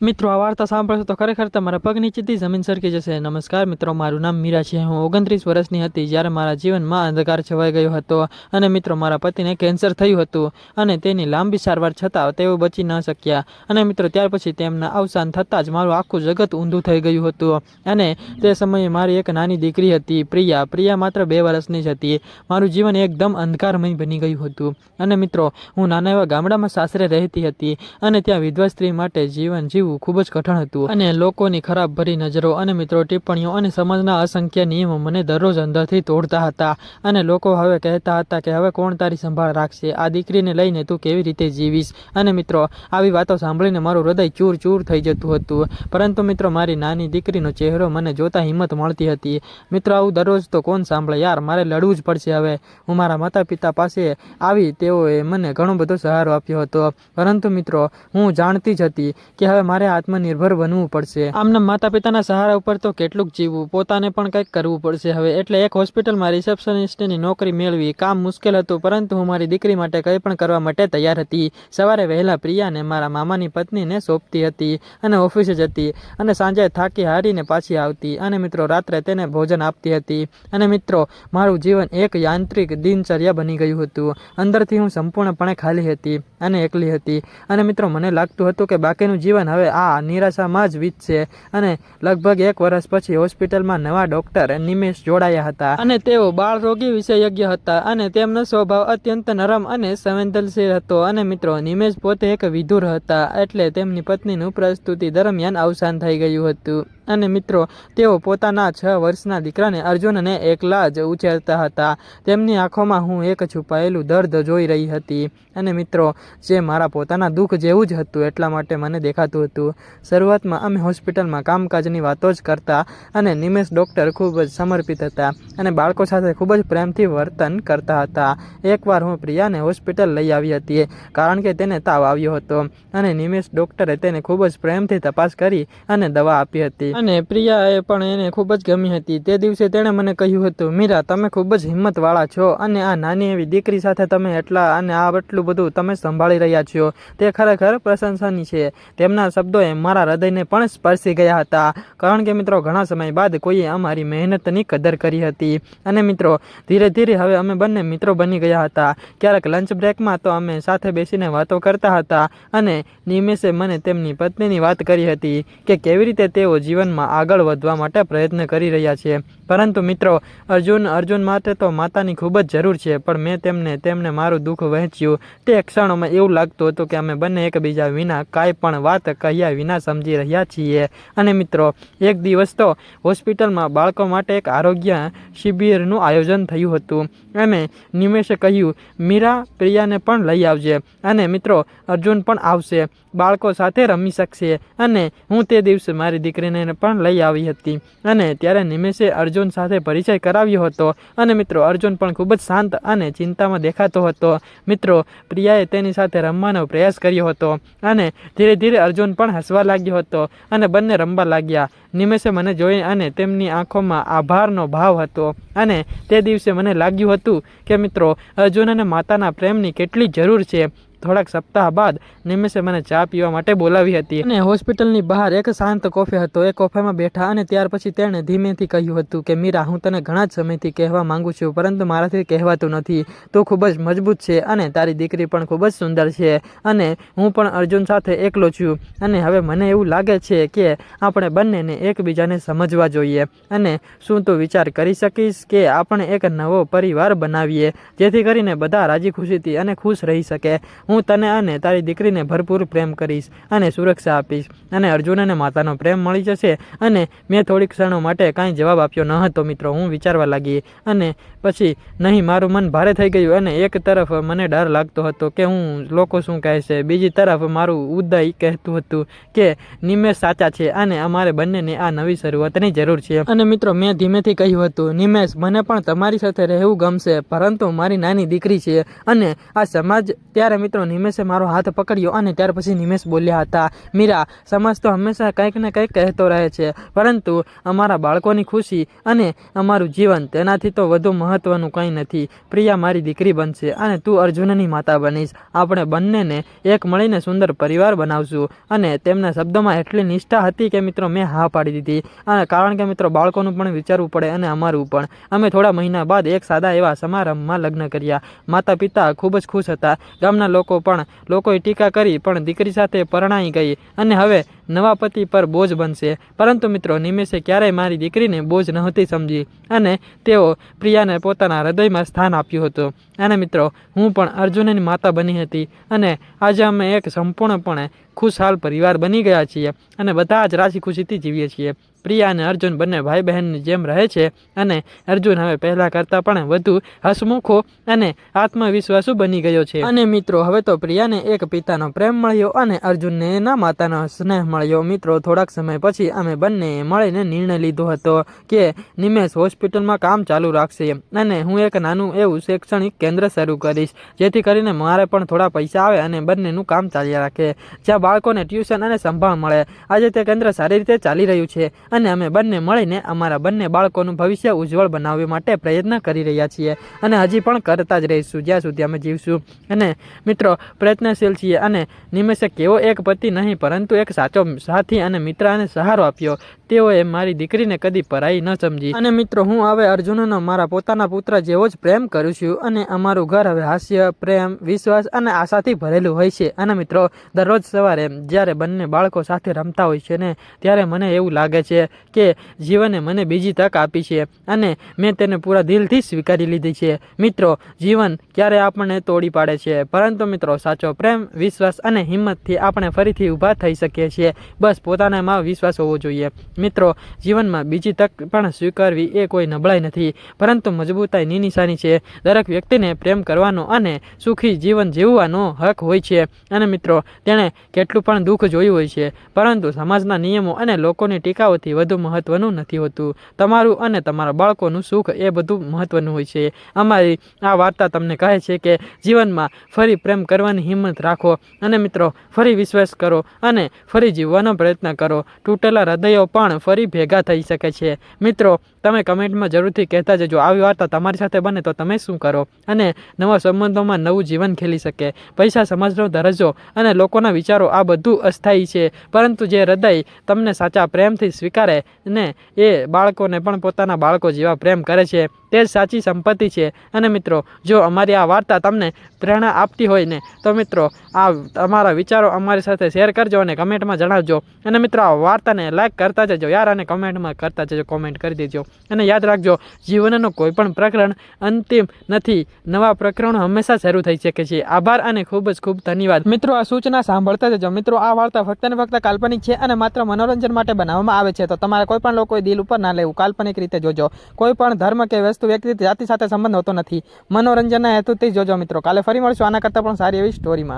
મિત્રો, આ વાર્તા સાંભળશો તો ખરેખર તમારા પગ નીચેથી જમીન સરકી જશે. નમસ્કાર મિત્રો, મારું નામ મીરા છે. હું ઓગણત્રીસ વર્ષની હતી જ્યારે મારા જીવનમાં અંધકાર છવાઈ ગયો હતો અને મિત્રો, મારા પતિને કેન્સર થયું હતું અને તેની લાંબી સારવાર છતાં તેઓ બચી ન શક્યા. અને મિત્રો, ત્યાર પછી તેમના અવસાન થતાં જ મારું આખું જગત ઊંધું થઈ ગયું હતું અને તે સમયે મારી એક નાની દીકરી હતી, પ્રિયા. પ્રિયા માત્ર બે વર્ષની જ હતી. મારું જીવન એકદમ અંધકારમય બની ગયું હતું. અને મિત્રો, હું નાના એવા ગામડામાં સાસરે રહેતી હતી અને ત્યાં વિધવા સ્ત્રી માટે જીવન જીવવું ખૂબ જ કઠણ હતું. અને લોકોની ખરાબ ભરી નજરો અને મિત્રો ટિપ્પણીઓ અને સમાજના અસંખ્ય નિયમો મને દરરોજ અંદરથી તોડતા હતા. અને લોકો હવે કહેતા હતા કે હવે કોણ તારી સંભાળ રાખશે? આ દીકરીને લઈને તું કેવી રીતે જીવીશ? અને મિત્રો, આવી વાતો સાંભળીને મારું હૃદય ચૂર ચૂર થઈ જતું હતું. પરંતુ મિત્રો, મારી નાની દીકરીનો ચહેરો મને જોતા હિંમત મળતી હતી. મિત્રો, આવું દરરોજ તો કોણ સાંભળે? યાર, મારે લડવું જ પડશે હવે. હું મારા માતા પિતા પાસે આવી તેઓએ મને ઘણો બધો સહારો આપ્યો હતો. પરંતુ મિત્રો, હું જાણતી જ હતી કે હવે મારે આત્મનિર્ભર બનવું પડશે. આમના માતા પિતાના સહારા ઉપર તો કેટલુંક જીવવું, પોતાને પણ કંઈક કરવું પડશે હવે. એટલે એક હોસ્પિટલમાં રિસેપ્શનિસ્ટની નોકરી મેળવી, કામ મુશ્કેલ હતું, પરંતુ હું મારી દીકરી માટે કંઈ પણ કરવા માટે તૈયાર હતી. સવારે વહેલા પ્રિયાને મારા મામાની પત્નીને સોંપતી હતી અને ઓફિસે જતી અને સાંજે થાકી હારીને પાછી આવતી અને મિત્રો રાત્રે તેને ભોજન આપતી હતી. અને મિત્રો, મારું જીવન એક યાંત્રિક દિનચર્યા બની ગયું હતું. અંદરથી હું સંપૂર્ણપણે ખાલી હતી અને એકલી હતી. અને મિત્રો, મને લાગતું હતું કે બાકીનું જીવન હવે આ નિરાશામાં જ વીતશે અને લગભગ એક વર્ષ પછી હોસ્પિટલમાં નવા ડોક્ટર નિમેશ જોડાયા હતા. અને તેઓ બાળ રોગી વિશેષજ્ઞ હતા અને તેમનો સ્વભાવ અત્યંત નરમ અને સંવેદનશીલ હતો. અને મિત્રો, નિમેશ પોતે એક વિધુર હતા એટલે તેમની પત્નીનું પ્રસ્તુતિ દરમિયાન અવસાન થઈ ગયું હતું. અને મિત્રો, તેઓ પોતાના છ વર્ષના દીકરાને અર્જુનને એકલા જ ઉછેરતા હતા. તેમની આંખોમાં હું એક છુપાયેલું દર્દ જોઈ રહી હતી. અને મિત્રો, જે મારા પોતાના દુઃખ જેવું જ હતું, એટલા માટે મને દેખાતું હતું. શરૂઆતમાં અમે હોસ્પિટલમાં કામકાજની વાતો જ કરતા અને નિમેશ ડૉક્ટર ખૂબ જ સમર્પિત હતા અને બાળકો સાથે ખૂબ જ પ્રેમથી વર્તન કરતા હતા. એકવાર હું પ્રિયાને હોસ્પિટલ લઈ આવી હતી, કારણ કે તેને તાવ આવ્યો હતો અને નિમેશ ડૉક્ટરે તેને ખૂબ જ પ્રેમથી તપાસ કરી અને દવા આપી હતી. અને પ્રિયાએ પણ એને ખૂબ જ ગમી હતી. તે દિવસે તેણે મને કહ્યું હતું, મીરા, તમે ખૂબ જ હિંમતવાળા છો અને આ નાની એવી દીકરી સાથે તમે એટલા અને આ એટલું બધું તમે સંભાળી રહ્યા છો. તે ખરેખર પ્રશંસની છે. તેમના શબ્દોએ મારા હૃદયને પણ સ્પર્શી ગયા હતા. કારણ કે મિત્રો, ઘણા સમય બાદ કોઈએ અમારી મહેનતની કદર કરી હતી. અને મિત્રો, ધીરે ધીરે હવે અમે બંને મિત્રો બની ગયા હતા. ક્યારેક લંચ બ્રેકમાં તો અમે સાથે બેસીને વાતો કરતા હતા અને નિમેષે મને તેમની પત્નીની વાત કરી હતી કે કેવી રીતે તેઓ જીવનમાં આગળ વધવા માટે પ્રયત્ન કરી રહ્યા છે પરંતુ મિત્રો, અર્જુન અર્જુન માટે તો માતાની ખૂબ જ જરૂર છે, પણ મેં તેમને તેમને મારું દુઃખ વહેંચ્યું. તે ક્ષણોમાં એવું લાગતું હતું કે અમે બંને એકબીજા વિના કાંઈ પણ વાત કહ્યા વિના સમજી રહ્યા છીએ. અને મિત્રો, એક દિવસ તો હોસ્પિટલમાં બાળકો માટે એક આરોગ્ય શિબિરનું આયોજન થયું હતું. અને નિમેશે કહ્યું, મીરા, પ્રિયાને પણ લઈ આવજે. અને મિત્રો, અર્જુન પણ આવશે. બાળકો સાથે રમી શકશે. અને હું તે દિવસે મારી દીકરીને પણ લઈ આવી હતી. અને ત્યારે નિમેશે અર્જુન સાથે પરિચય કરાવ્યો હતો. અને મિત્રો, અર્જુન પણ ખૂબ જ શાંત અને ચિંતામાં દેખાતો હતો. મિત્રો, પ્રિયાએ તેની સાથે રમવાનો પ્રયાસ કર્યો હતો. અને ધીરે ધીરે અર્જુન પણ હસવા લાગ્યો હતો અને બંને રમવા લાગ્યા. નિમેશે મને જોઈ અને તેમની આંખોમાં આભારનો ભાવ હતો. અને તે દિવસે મને લાગ્યું હતું કે મિત્રો, અર્જુન અને માતાના પ્રેમની કેટલી જરૂર છે. થોડાક સપ્તાહ બાદ નિમિષે મને ચા પીવા માટે બોલાવી હતી. અને હોસ્પિટલની બહાર એક શાંત કોફે હતો. એ કોફેમાં બેઠા અને ત્યાર પછી તેણે ધીમેથી કહ્યું હતું કે, મીરા, હું તને ઘણા જ સમયથી કહેવા માંગુ છું, પરંતુ મારાથી કહેવાતું નથી. તું ખૂબ જ મજબૂત છે અને તારી દીકરી પણ ખૂબ જ સુંદર છે અને હું પણ અર્જુન સાથે એકલો છું. અને હવે મને એવું લાગે છે કે, આપણે બંનેને એકબીજાને સમજવા જોઈએ. અને શું તું વિચાર કરી શકીશ કે, આપણે એક નવો પરિવાર બનાવીએ, જેથી કરીને બધા રાજી ખુશીથી અને ખુશ રહી શકે? હું તને અને તારી દીકરીને ભરપૂર પ્રેમ કરીશ અને સુરક્ષા આપીશ અને અર્જુન અને માતાનો પ્રેમ મળી જશે અને મેં થોડીક ક્ષણો માટે કાંઈ જવાબ આપ્યો ન હતો, મિત્રો. હું વિચારવા લાગી અને પછી નહીં, મારું મન ભારે થઈ ગયું અને એક તરફ મને ડર લાગતો હતો કે હું લોકો શું કહેશે બીજી તરફ મારું ઉદય કહેતું હતું કે નિમેશ સાચા છે અને અમારે બંનેને આ નવી શરૂઆતની જરૂર છે. અને મિત્રો, મેં ધીમેથી કહ્યું હતું નિમેશ મને પણ તમારી સાથે રહેવું ગમશે, પરંતુ મારી નાની દીકરી છે અને આ સમાજ ત્યારે મિત્રો નિમેશે મારો હાથ પકડ્યો અને ત્યાર પછી નિમેશ બોલ્યા હતા, મીરા, સમાજ તો હંમેશા કંઈક ને કંઈક કહેતો રહે છે, પરંતુ અમારા બાળકોની ખુશી અને અમારું જીવન તેનાથી તો વધુ મહત્ત્વનું કંઈ નથી. પ્રિયા મારી દીકરી બનશે અને તું અર્જુનની માતા બનીશ. આપણે બંનેને એક મળીને સુંદર પરિવાર બનાવશું. અને તેમના શબ્દોમાં એટલી નિષ્ઠા હતી કે, મિત્રો, મેં હા પાડી દીધી. અને કારણ કે, મિત્રો, બાળકોનું પણ વિચારવું પડે અને અમારું પણ. અમે થોડા મહિના બાદ એક સાદા એવા સમારંભમાં લગ્ન કર્યા. માતા પિતા ખૂબ જ ખુશ હતા. ગામના લોકો પણ લોકોએ ટીકા કરી પણ દીકરી સાથે પરણાઈ ગઈ અને હવે નવા પતિ પર બોજ બનશે. પરંતુ મિત્રો, નિમેષે ક્યારેય મારી દીકરીને બોજ નહોતી સમજી અને તેઓ પ્રિયાને પોતાના હૃદયમાં સ્થાન આપ્યું હતું. અને મિત્રો, હું પણ અર્જુનની માતા બની હતી અને આજે અમે એક સંપૂર્ણપણે ખુશહાલ પરિવાર બની ગયા છીએ અને બધા જ રાશિ ખુશીથી જીવીએ છીએ. પ્રિયા અને અર્જુન બંને ભાઈ બહેનની જેમ રહે છે અને અર્જુન હવે પહેલાં કરતાં પણ વધુ હસમુખો અને આત્મવિશ્વાસુ બની ગયો છે. અને મિત્રો, હવે તો પ્રિયાને એક પિતાનો પ્રેમ મળ્યો અને અર્જુનને એના માતાનો સ્નેહ મળ્યો. મિત્રો, થોડાક સમય પછી અમે બંને મળીને નિર્ણય લીધો હતો કે નિમેશ હોસ્પિટલમાં કામ ચાલુ રાખશે અને હું એક નાનું એવું શૈક્ષણિક કેન્દ્ર શરૂ કરીશ, જેથી કરીને મારે પણ થોડા પૈસા આવે અને બંનેનું કામ ચાલ્યા રાખે, જ્યાં બાળકોને ટ્યુશન અને સંભાળ મળે. આજે તે કેન્દ્ર સારી રીતે ચાલી રહ્યું છે અને અમે બંને મળીને અમારા બંને બાળકોનું ભવિષ્ય ઉજ્જવળ બનાવવા માટે પ્રયત્ન કરી રહ્યા છીએ અને હજી પણ કરતા જ રહીશું, જ્યાં સુધી અમે જીવશું. અને, મિત્રો, પ્રયત્નશીલ છીએ અને નિમેષે કેવો એક પતિ નહીં, પરંતુ એક સાચો સાથી અને મિત્રાને સહારો આપ્યો. તેઓએ મારી દીકરીને કદી પરાઈ ન સમજી. અને મિત્રો, હું હવે અર્જુનનો મારા પોતાના પુત્ર જેવો જ પ્રેમ કરું છું અને અમારું ઘર હવે હાસ્ય, પ્રેમ, વિશ્વાસ અને આશાથી ભરેલું હોય છે. અને મિત્રો, દરરોજ સવારે જ્યારે બંને બાળકો સાથે રમતા હોય છે ને, ત્યારે મને એવું લાગે છે કે જીવને મને બીજી તક આપી છે અને મેં તેને પૂરા દિલથી સ્વીકારી લીધી છે. મિત્રો, જીવન ક્યારે આપણને તોડી પાડે છે? પરંતુ મિત્રો, સાચો પ્રેમ, વિશ્વાસ અને હિંમતથી આપણે ફરીથી ઊભા થઈ શકીએ છીએ. બસ, પોતાનામાં વિશ્વાસ હોવો જોઈએ. મિત્રો, જીવનમાં બીજી તક પણ સ્વીકારવી એ કોઈ નબળાઈ નથી. પરંતુ મજબૂતાઈની નિશાની છે. દરેક વ્યક્તિને પ્રેમ કરવાનો અને સુખી જીવન જીવવાનો હક હોય છે. અને મિત્રો, તેણે કેટલું પણ દુઃખ જોયું હોય છે. પરંતુ સમાજના નિયમો અને લોકોની ટીકાઓથી વધુ મહત્ત્વનું નથી હોતું. તમારું અને તમારા બાળકોનું સુખ એ બધું મહત્ત્વનું હોય છે. અમારી આ વાર્તા તમને કહે છે કે જીવનમાં ફરી પ્રેમ કરવાની હિંમત રાખો. અને મિત્રો, ફરી વિશ્વાસ કરો અને ફરી જીવવાનો પ્રયત્ન કરો. તૂટેલા હૃદયો પણ ફરી ભેગા થઈ શકે છે. મિત્રો તમે કમેન્ટમાં જરૂરથી કહેતા જજો. આવી વાર્તા તમારી સાથે બને તો તમે શું કરો? અને નવા સંબંધોમાં નવું જીવન ખેલી શકે. પૈસા સમાજનો દરજ્જો અને લોકોના વિચારો આ બધું અસ્થાયી છે. પરંતુ જે હૃદય તમને સાચા પ્રેમથી સ્વીકારે ને એ બાળકોને પણ પોતાના બાળકો જેવા પ્રેમ કરે છે, તે જ સાચી સંપત્તિ છે. અને મિત્રો, જો અમારી આ વાર્તા તમને પ્રેરણા આપતી હોય ને, તો મિત્રો, આ તમારા વિચારો અમારી સાથે શેર કરજો અને કમેન્ટમાં જણાવજો. અને મિત્રો, આ વાર્તાને લાઈક કરતા જજો, યાર અને કમેન્ટમાં કરતા જજો, કોમેન્ટ કરી દેજો. અને યાદ રાખજો, જીવનનો કોઈ પણ પ્રકરણ અંતિમ નથી. નવા પ્રકરણો હંમેશા શરૂ થઈ શકે છે. આભાર અને ખૂબ જ ખૂબ ધન્યવાદ. મિત્રો, આ સૂચના સાંભળતા જજો. મિત્રો, આ વાર્તા ફક્ત ને ફક્ત કાલ્પનિક છે અને માત્ર મનોરંજન માટે બનાવવામાં આવે છે. તો તમારે કોઈ પણ લોકોએ દિલ ઉપર ના લેવું. કાલ્પનિક રીતે જોજો. કોઈ પણ ધર્મ કે વસ્તુ, વ્યક્તિ, જાતિ સાથે સંબંધ હોતો નથી. મનોરંજનના હેતુથી જોજો મિત્રો. કાલે ફરી મળશું. આના કરતાં પણ સારી એવી સ્ટોરીમાં